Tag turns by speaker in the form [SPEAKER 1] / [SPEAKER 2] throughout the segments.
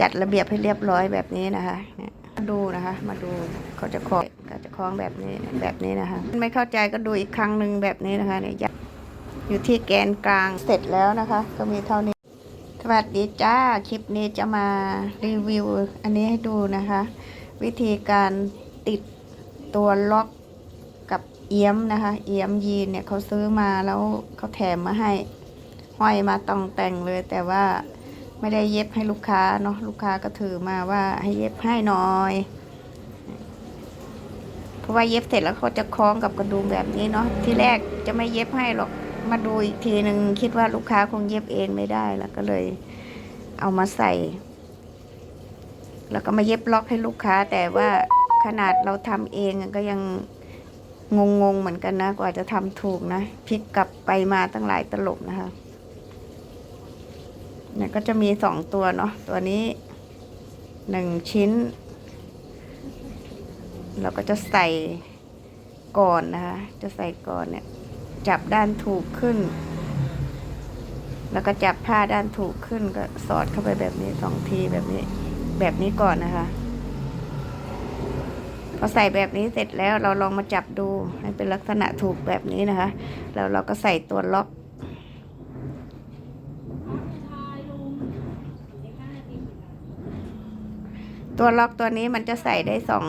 [SPEAKER 1] จัดระเบียบให้เรียบร้อยแบบนี้นะคะมาดูนะคะ มาดูเขาจะคล้องเขาจะคล้องแบบนี้แบบนี้นะคะ ไม่เข้าใจก็ดูอีกครั้งหนึ่งแบบนี้นะคะเนี่ยอยู่ที่แกนกลางเสร็จแล้วนะคะ ก็มีเท่านี้สวัสดีจ้าคลิปนี้จะมารีวิว อันนี้ให้ดูนะคะ วิธีการติดตัวล็อกกับเอี้ยมนะคะ เอี้ยมยีนเนี่ยเขาซื้อมาแล้วเขาแถมมาให้ห้อยมาตองแต่งเลยแต่ว่า ไม่ได้เย็บให้ลูกค้าเนาะลูกค้าก็ถือมาว่าให้เย็บให้หน่อย เพราะว่าเย็บเสร็จแล้วเขาจะคล้องกับกระดุมแบบนี้เนาะที่แรกจะไม่เย็บให้หรอกมาดูอีกทีหนึ่งคิดว่าลูกค้าคงเย็บเองไม่ได้แล้วก็เลย เอามาใส่ แล้วก็มาเย็บล็อกให้ลูกค้า แต่ว่าขนาดเราทำเองก็ยังงงๆเหมือนกันนะ กว่าจะทำถูกนะพลิกกลับไปมาตั้งหลายตลบนะคะ เนี่ยก็จะมีสองตัวเนาะตัวนี้หนึ่งชิ้น เราก็จะใส่ก่อนนะคะ จะใส่ก่อนเนี่ย จับด้านถูกขึ้น แล้วก็จับผ้าด้านถูกขึ้นก็สอดเข้าไปแบบนี้สองทีแบบนี้ แบบนี้ก่อนนะคะพอใส่แบบนี้เสร็จแล้วเราลองมาจับดูให้เป็นลักษณะถูกแบบนี้นะคะ แล้วเราก็ใส่ตัวล็อก ตัวล็อกตัวนี้มันจะใส่ได้สอง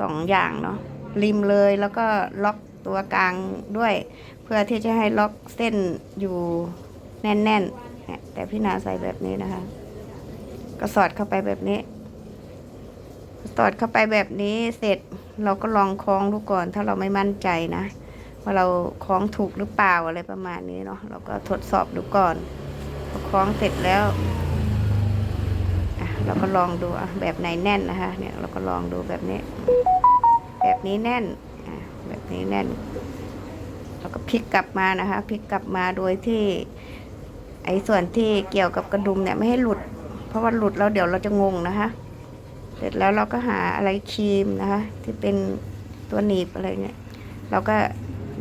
[SPEAKER 1] สองอย่างเนาะริมเลยแล้วก็ล็อกตัวกลางด้วย เพื่อที่จะให้ล็อกเส้นอยู่แน่นๆเนี่ยแต่พี่นาใส่แบบนี้นะคะ ก็สอดเข้าไปแบบนี้ สอดเข้าไปแบบนี้เสร็จเราก็ลองคล้องดูก่อน ถ้าเราไม่มั่นใจนะว่าเราคล้องถูกหรือเปล่าอะไรประมาณนี้เนาะเราก็ทดสอบดูก่อนพอคล้องเสร็จแล้ว เราก็ลองดูแบบไหนแน่นนะคะ เนี่ยเราก็ลองดูแบบนี้ แบบนี้แน่นอะแบบนี้แน่นเราก็พลิกกลับมานะคะพลิกกลับมาโดยที่ไอ้ส่วนที่เกี่ยวกับกระดุมเนี่ยไม่ให้หลุด เพราะว่าหลุดแล้วเดี๋ยวเราจะงงนะคะ เสร็จแล้วเราก็หาอะไรครีมนะคะ ที่เป็นตัวหนีบอะไรเนี่ย เราก็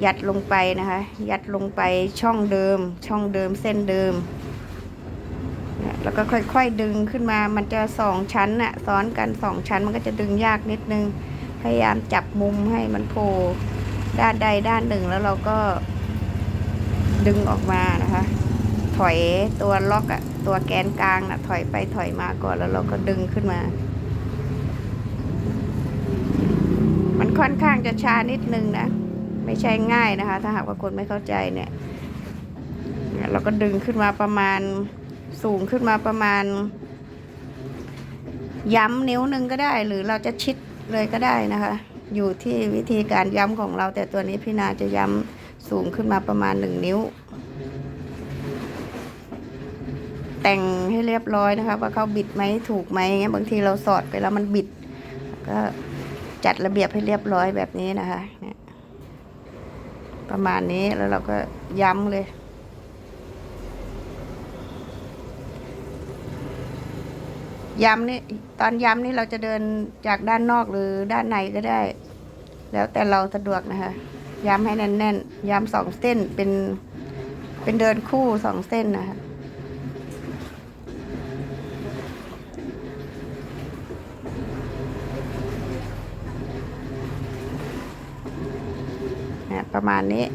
[SPEAKER 1] ยัดลงไปนะคะ ยัดลงไปช่องเดิม ช่องเดิมเส้นเดิม แล้วก็ค่อยๆดึงขึ้นมา มันจะสองชั้นน่ะซ้อนกันสองชั้นมันก็จะดึงยากนิดนึง พยายามจับมุมให้มันโผล่ด้านใดด้านหนึ่งแล้วเราก็ดึงออกมานะคะ ถอยตัวล็อกอะตัวแกนกลางนะถอยไปถอยมาก่อนแล้วเราก็ดึงขึ้นมา มันค่อนข้างจะช้านิดนึงนะ ไม่ใช่ง่ายนะคะ ถ้าหากว่าคนไม่เข้าใจเนี่ย เราก็ดึงขึ้นมาประมาณ สูงขึ้นมาประมาณ ย้ำนิ้วหนึ่งก็ได้ หรือเราจะชิดเลยก็ได้นะคะ อยู่ที่วิธีการย้ำของเรา แต่ตัวนี้พี่นาจะย้ำสูงขึ้นมาประมาณหนึ่งนิ้ว แต่งให้เรียบร้อยนะคะ ว่าเขาบิดไหมถูกไหมเงี้ยบางทีเราสอดไปแล้วมันบิด ก็จัดระเบียบให้เรียบร้อยแบบนี้นะคะ ประมาณนี้แล้วเราก็ย้ำเลย ย้ำนี่ตอนย้ำนี่เราจะเดินจากด้านนอกหรือด้านในก็ได้ แล้วแต่เราสะดวกนะคะ ย้ำให้แน่นๆ ย้ำสองเส้นเป็นเป็นเดินคู่สองเส้นนะคะเนี่ยประมาณนี้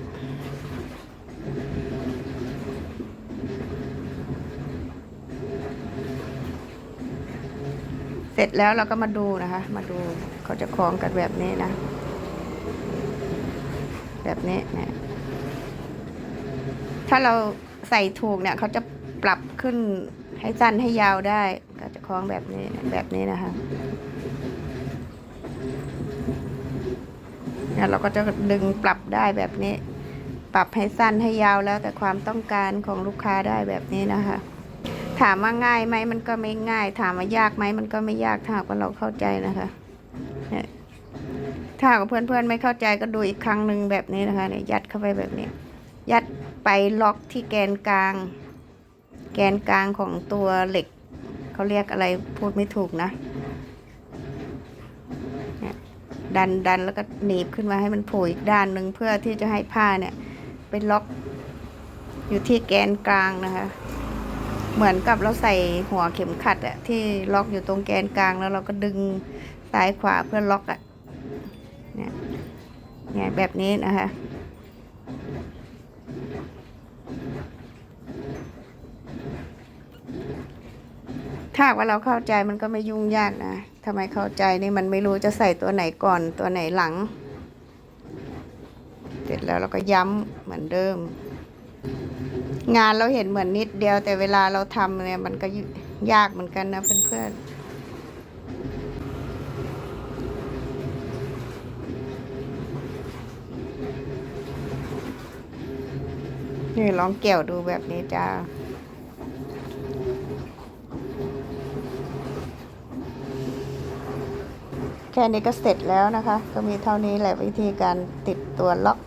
[SPEAKER 1] เส ร็จแล้วเราก็มาดูนะคะ มาดูเขาจะคล้องกันแบบนี้นะ แบบนี้เนี่ยถ้าเราใส่ถูกเนี่ยเขาจะปรับขึ้นให้สั้นให้ยาวได้ก็จะคล้องแบบนี้แบบนี้นะคะเนี่ยเราก็จะดึงปรับได้แบบนี้ ปรับให้สั้นให้ยาวแล้วแต่ความต้องการของลูกค้าได้แบบนี้นะคะ ถามว่าง่ายไหมมันก็ไม่ง่าย ถามว่ายากไหมมันก็ไม่ยากถ้ากว่าเราเข้าใจนะคะถ้ากว่าเพื่อนๆไม่เข้าใจก็ดูอีกครั้งหนึ่งแบบนี้นะคะเนี่ยยัดเข้าไปแบบนี้ ยัดไปล็อกที่แกนกลาง แกนกลางของตัวเหล็กเขาเรียกอะไรพูดไม่ถูกนะดันดันแล้วก็หนีบขึ้นมาให้มันโผล่อีกด้านหนึ่งเพื่อที่จะให้ผ้าเนี่ยเป็นล็อกอยู่ที่แกนกลางนะคะ เหมือนกับเราใส่หัวเข็มขัดอะที่ล็อกอยู่ตรงแกนกลางแล้วเราก็ดึงซ้ายขวาเพื่อล็อกอะเนี่ยเนี่ยแบบนี้นะคะถ้าว่าเราเข้าใจมันก็ไม่ยุ่งยากนะทำไมเข้าใจนี่มันไม่รู้จะใส่ตัวไหนก่อนตัวไหนหลัง เสร็จแล้วเราก็ย้ำเหมือนเดิม งานเราเห็นเหมือนนิดเดียวแต่เวลาเราทำเนี่ยมันก็ยากเหมือนกันนะเพื่อนๆนี่ลองเกี่ยวดูแบบนี้จ้า แค่นี้ก็เสร็จแล้วนะคะ ก็มีเท่านี้แหละวิธีการติดตัวล็อก